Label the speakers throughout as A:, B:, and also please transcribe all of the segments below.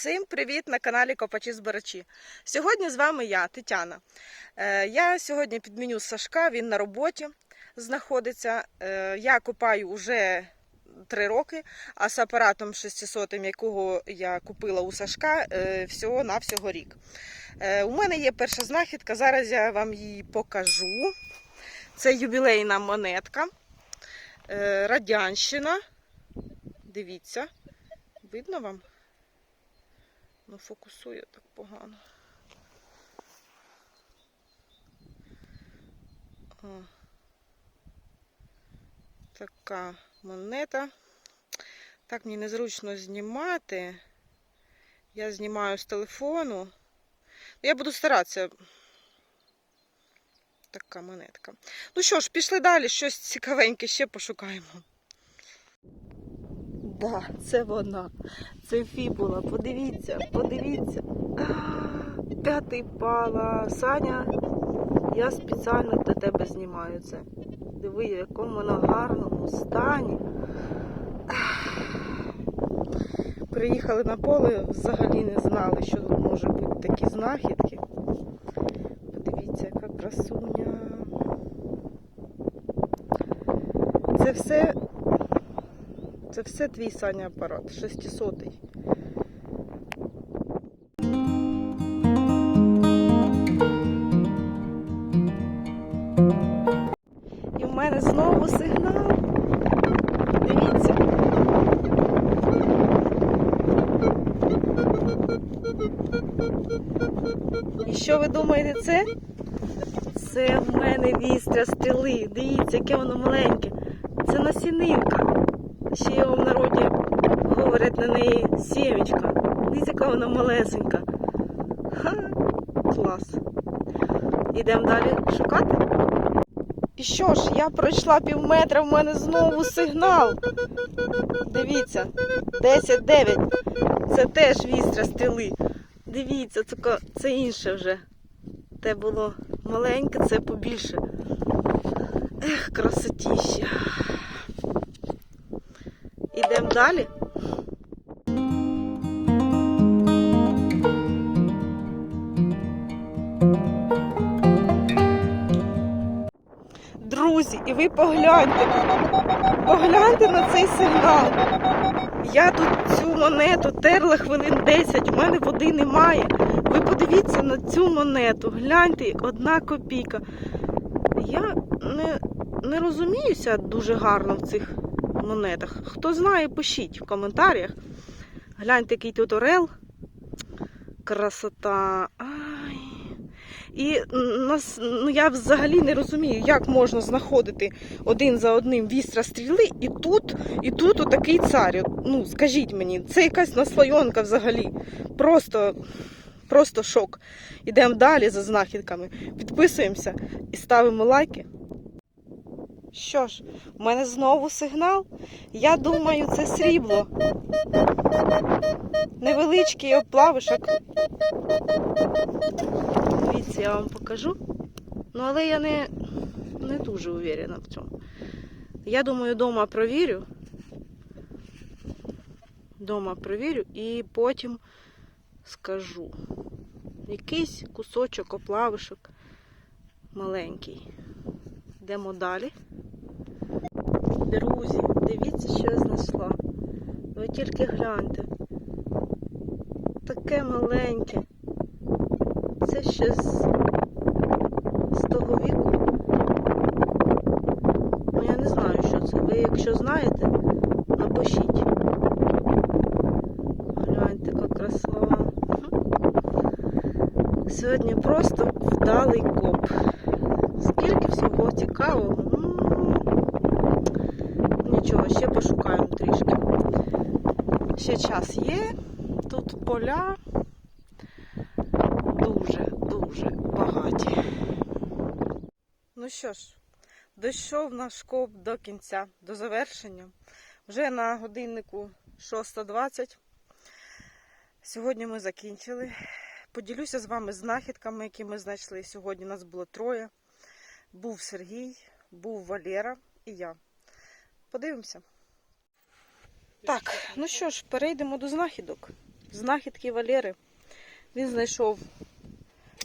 A: Всім привіт на каналі Копачі Збирачі. Сьогодні з вами я, Тетяна. Е, Я сьогодні підміню Сашка, він на роботі знаходиться. Е, Я копаю вже три роки, а з апаратом 600, якого я купила у Сашка, е, всього на всього рік. У мене є перша знахідка, зараз я вам її покажу. Це ювілейна монетка. Радянщина. Дивіться, видно вам? Ну, фокусує так погано. О. Така монета. Так мені незручно знімати. Я знімаю з телефону. Я буду старатися. Така монетка. Ну що ж, пішли далі, щось цікавеньке ще пошукаємо. Да, це вона. Це фібула. Подивіться, подивіться. П'ятий пала. Саня, я спеціально для тебе знімаю це. Диви, в якому вона гарному стані. Приїхали на поле, взагалі не знали, що тут може бути такі знахідки. Подивіться, яка красуня. Це все це все твій Саня апарат, 600 І в мене знову сигнал. Дивіться. І що ви думаєте це? Це в мене вістря стріли. Дивіться, яке воно маленьке. Це насінинка. Ще його в народі говорять на неї сімечка. Дивіться, яка вона малесенька. Ха, клас. Ідемо далі шукати. І що ж, я пройшла пів метра, в мене знову сигнал. Дивіться, 10-9. Це теж вістря стріли. Дивіться, це, це інше вже. Те було маленьке, це побільше. Ех, красотіща. Ідемо далі. Друзі, і ви погляньте. Погляньте на цей сигнал. Я тут цю монету терла хвилин 10, у мене води немає. Ви подивіться на цю монету. Гляньте, одна копійка. Я не, не розуміюся дуже гарно в цих монетах. Хто знає, пишіть в коментарях. Гляньте, який тут орел. Красота. Ай. І нас, ну, я взагалі не розумію, як можна знаходити один за одним вістра стріли, і тут, і тут отакий цар. Ну, скажіть мені, це якась наслойонка взагалі. Просто, просто шок. Ідемо далі за знахідками, підписуємося і ставимо лайки. Що ж, у мене знову сигнал. Я думаю, це срібло. Невеличкий оплавишок. Дивіться, я вам покажу. Ну, але я не, не дуже уверена в цьому. Я думаю, вдома провірю. Дома провірю і потім скажу. Якийсь кусочок оплавишок маленький. Йдемо далі. Друзі, дивіться, що я знайшла. Ви тільки гляньте. Таке маленьке. Це ще з, з того віку. Ну, я не знаю, що це. Ви, якщо знаєте, напишіть. Гляньте, яка краса. Сьогодні просто вдалий коп. Скільки всього цікавого. Ну, Нічого, ще пошукаємо трішки. Ще час є. Тут поля дуже, дуже багаті. Ну що ж, дійшов наш коп до кінця, до завершення. Вже на годиннику 6.20. Сьогодні ми закінчили. Поділюся з вами знахідками, які ми знайшли. Сьогодні нас було троє. Був Сергій, був Валера і я. Подивимося. Так, ну що ж, перейдемо до знахідок. знахідки Валери. Він знайшов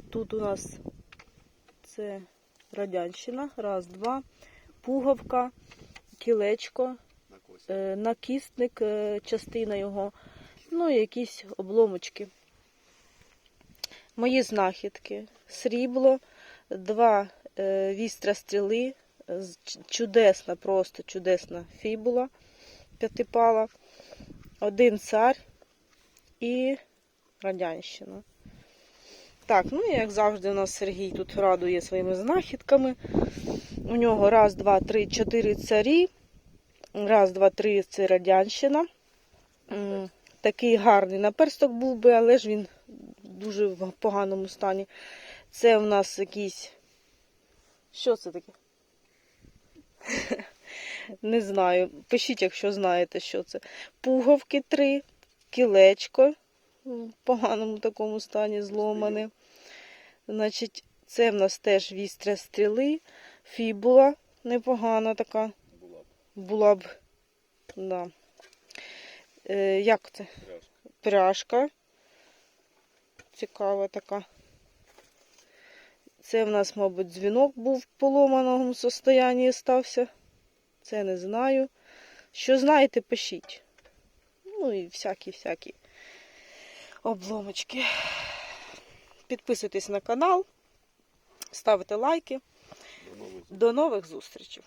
A: тут у нас це радянщина. Раз, два, пуговка, кілечко, е, накістник, е, частина його, ну і якісь обломочки. Мої знахідки. Срібло, два е, вістря стріли, чудесна, просто чудесна фібула п'ятипала, один цар і радянщина. Так, ну і як завжди, у нас Сергій тут радує своїми знахідками. У нього раз, два, три, чотири царі. Раз, два, три це радянщина. Такий гарний наперсток був би, але ж він дуже в поганому стані. Це у нас якийсь. Що це таке? Не знаю. Пишіть, якщо знаєте, що це. Пуговки три, кілечко в поганому такому стані зломане. Значить, це в нас теж вістря стріли, фібула непогана така
B: Була б.
A: Да. Е, як це?
B: пряжка.
A: Пряжка. Цікава така. Це в нас, мабуть, дзвінок був в поломаному состоянні стався. Це не знаю. Що знаєте, пишіть. Ну і всякі-всякі обломочки. Підписуйтесь на канал, ставте лайки. До нових зустрічей!